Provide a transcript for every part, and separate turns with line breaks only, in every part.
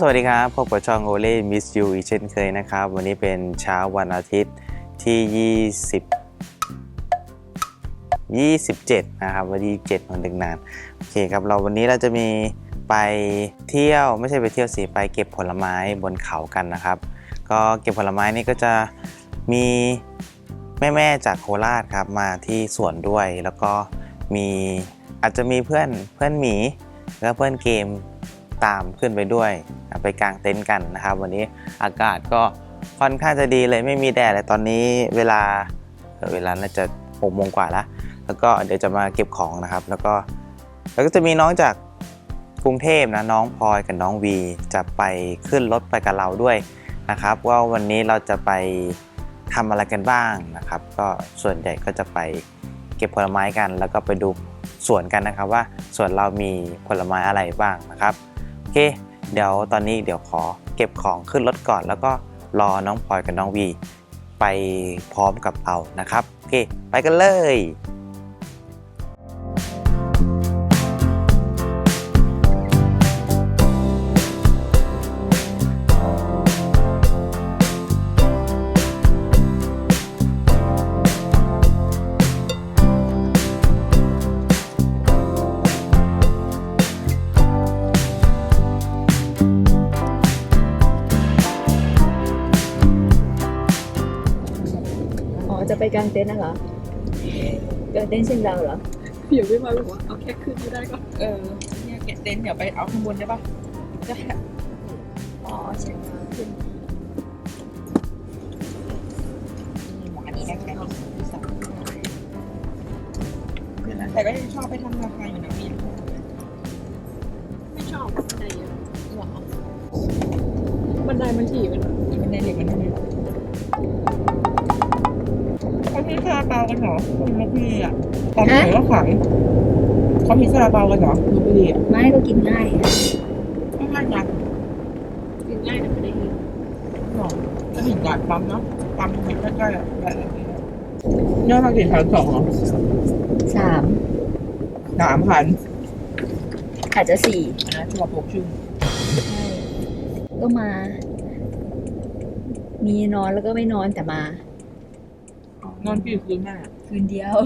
สวัสดีครับพบกับช่องโอเล่มิสยูอีกเช่นเคยนะครับ วันนี้เป็นเช้าวันอาทิตย์ที่ 20 27 นะครับวันที่27วันดึงนาน โอเคครับ เราวันนี้เราจะมีไปเที่ยวไม่ใช่ไปเที่ยวสิ ไปเก็บผลไม้บนเขากันนะครับ ก็เก็บผลไม้นี่ก็จะมีแม่ๆจากโคราชครับมาที่สวนด้วย แล้วก็มีอาจจะมีเพื่อนเพื่อนหมีแล้วเพื่อนเกม ตามขึ้นไปด้วย ไปกางเต็นท์กันนะครับ วันนี้อากาศก็ค่อนข้างจะดีเลยไม่มีแดดเลยตอนนี้เวลาเอ่อเวลาน่าจะหกโมงกว่าแล้วแล้วก็เดี๋ยวจะมาเก็บของนะครับ แล้วก็แล้วก็จะมีน้องจากกรุงเทพนะน้องพลอยกับน้องวีจะไปขึ้นรถไปกับเราด้วยนะครับว่าวันนี้เราจะไปทำอะไรกันบ้างนะครับ ก็ส่วนใหญ่ก็จะไปเก็บผลไม้กัน แล้วก็ไปดูสวนกันนะครับว่าสวนเรามีผลไม้อะไรบ้างนะครับ เค เดี๋ยวตอนนี้เดี๋ยวขอเก็บของขึ้นรถก่อน แล้วก็รอน้องพลอยกับน้องวี ไปพร้อมกับเรานะครับ โอเค ไปกันเลย
จะไปกางเต็นท์น่ะเหรอกางเต็นท์เชียงดาวเหรอ
เดี๋ยวไม่มาบอกว่าเอาแค่ขึ้นไม่ได้ก็
เออเนี่ยเก็บเต็นท์เดี๋ยวไปเอาข้างบนได้ปะได้
อ๋อเชียงดาวขึ้น
มีหมอนี่ได้แค่นี้ที่สองแต่ก็ยังชอบไปทำราคาอยู่นะมี
ไม่ชอบบันไดเยอะ
หรอ
บันไดมันถี่มัน
เขามีซาลาเปากันเหรอคุณนกพีอะตอนไหนก็ขายเขามีซาลาเปากันเหรอนกพีอะ
ไม่ก็กินง่าย
ไม่ง่ายจัง
กินง่ายแต่ไม่ได้เยอะ
หรอจะเห็นร้านปั๊มเนาะปั๊มตรงนี้ใกล้ๆอะแบบนี้ยอดมากี่พันสองเหรอ
สาม
สามพัน
อาจจะสี่
อันนั้นตัวปกชื่อ
ใช่ก็มา มีนอนแล้วก็ไม่นอนแต่มา
นอนกี่คืนแม่
คืนเดียว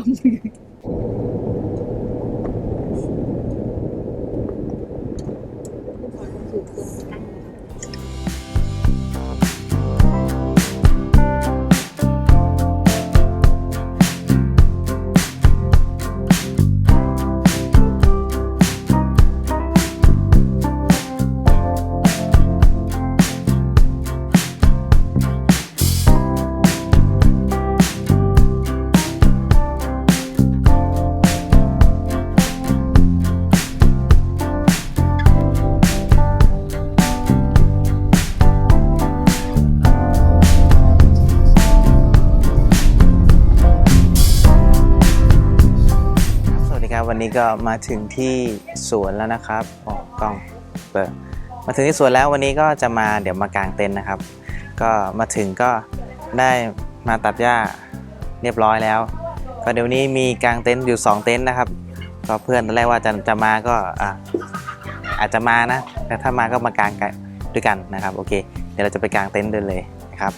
น
นี้ก็มาถึงที่สวนแล้วนะครับโอ้กล้องเปิดมาถึงที่สวนแล้ววันนี้ก็จะมาเดี๋ยวมากางเต็นท์นะครับ ก็มาถึงก็ได้มาตัดหญ้าเรียบร้อยแล้ว ก็เดี๋ยวนี้มีกางเต็นท์อยู่ 2 เต็นท์นะครับ ก็เพื่อนตอนแรกว่าจะจะมาก็อะอาจจะมานะแต่ถ้ามาก็มากางกันด้วยกันนะครับ โอเค เดี๋ยวเราจะไปกางเต็นท์ด้วยเลยนะครับ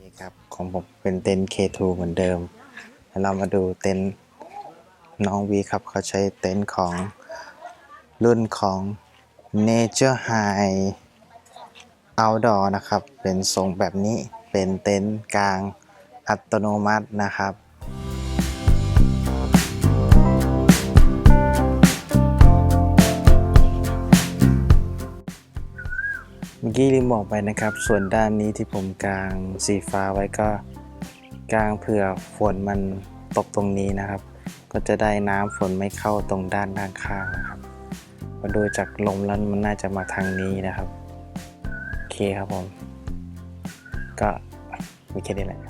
นี่
ครับของผมเป็นเต็นท์ K2 เหมือนเดิม แล้วเรามาดูเต็นน้องวีครับ เขาใช้เต็นของรุ่นของ Nature High Outdoor นะครับ เป็นทรงแบบนี้เป็นเต็นกลางอัตโนมัตินะครับ เมื่อกี้ลืมบอกไปนะครับ ส่วนด้านนี้ที่ผมกางสีฟ้าไว้ก็กางเผื่อฝนมันตกตรงนี้นะครับ ก็จะได้น้ำฝนไม่เข้าตรงด้านด้านข้างนะครับมาดูจากลมแล้วมันน่าจะมาทางนี้นะครับโอเคครับผม ก็มีแค่นี้แหละ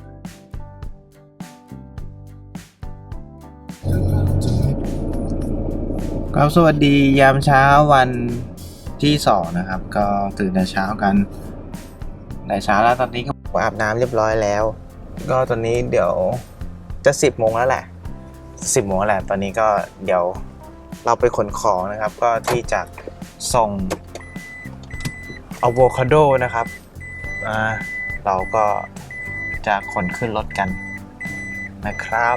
ครับสวัสดียามเช้าวัน ที่สองนะครับ ก็ตื่นแต่เช้ากันแต่เช้าแล้วตอนนี้ก็อาบน้ำเรียบร้อยแล้ว ก็ตอนนี้เดี๋ยวจะสิบโมงแล้วแหละสิบโมงแล้วแหละตอนนี้ก็เดี๋ยวเราไปขนของนะครับ ก็ที่จะส่งอะโวคาโดนะครับเราก็จะขนขึ้นรถกันนะครับ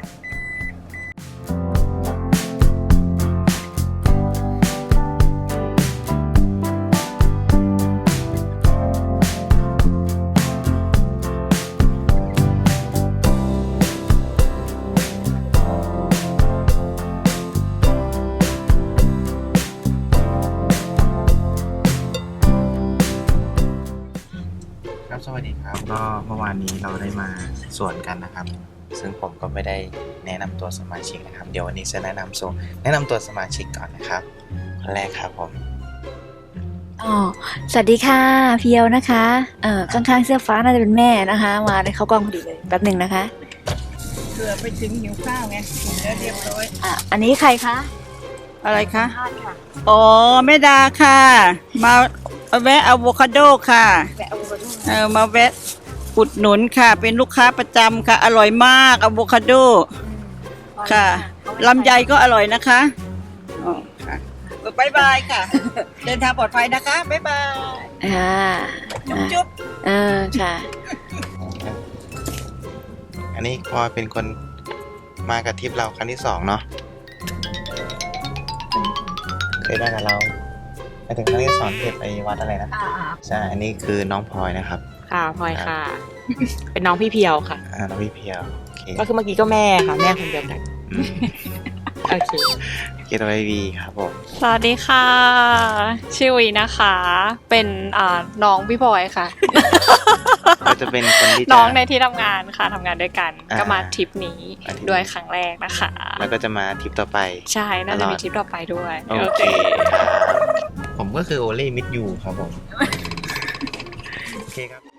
านนี้เราได้มาสวนกันนะครับ ซึ่งผมก็ไม่ได้แนะนำตัวสมาชิกนะครับ เดี๋ยววันนี้จะแนะนำส่งแนะนำตัวสมาชิกก่อนนะครับคนแรกครับผม
อ๋อสวัสดีค่ะเพียวนะคะเอ่อข้างๆเสื้อฟ้าน่าจะเป็นแม่นะคะ มาเลยเข้ากล้องพอดีเลยแป๊บหนึ่งนะคะ
เผื่อไปถึงหิวข้าวไงแล้วเรียบร้อย
อะอันนี้ใครคะ
อะไรคะ
พาดค่ะ
อ๋อแม่ดาค่ะมามาแวะอะโวคาโดค่ะ
แวะเอาไปดู
เออมาแวะ อุดหนุนค่ะ เป็นลูกค้าประจำค่ะ อร่อยมากอะโวคาโด ค่ะลำไยก็อร่อยนะคะอ๋อค่ะบายบายค่ะ เดินทางปลอดภัยนะคะบ๊ายบาย
อ่า
จุ๊บจุ๊บ
เออค่ะ
อันนี้พลอยเป็นคนมากับทริปเราครั้งที่สองเนาะเคยได้กับเรา ไปถึงครั้งที่สองที่ไปวัดอะไรนะ
อ่า
ใช่ อันนี้คือน้องพลอยนะครับ
ค่ะพลอยค่ะ เป็นน้องพี่เพียวค่ะ
อ่าน้องพี่เพียว โอเค
ก็คือเมื่อกี้ก็แม่ค่ะ แม่คนเดียวกัน
อืม
โอเค
เกตไววีครับผม
สวัสดีค่ะ ชื่อวีนะคะ เป็นอ่าน้องพี่พลอยค่ะ
ก็จะเป็นคนที่จะ
น้องในที่ทำงานค่ะทำงานด้วยกัน
อ่า
ก็มาทริปนี้
มาทริป
ด้วยครั้งแรกนะคะ
แล้วก็จะมาทริปต่อไป
ใช่ น่าจะมีทริปต่อไปด้วย
โอเคครับผม ก็คือโอเล่มิดยูครับผม โอเคครับ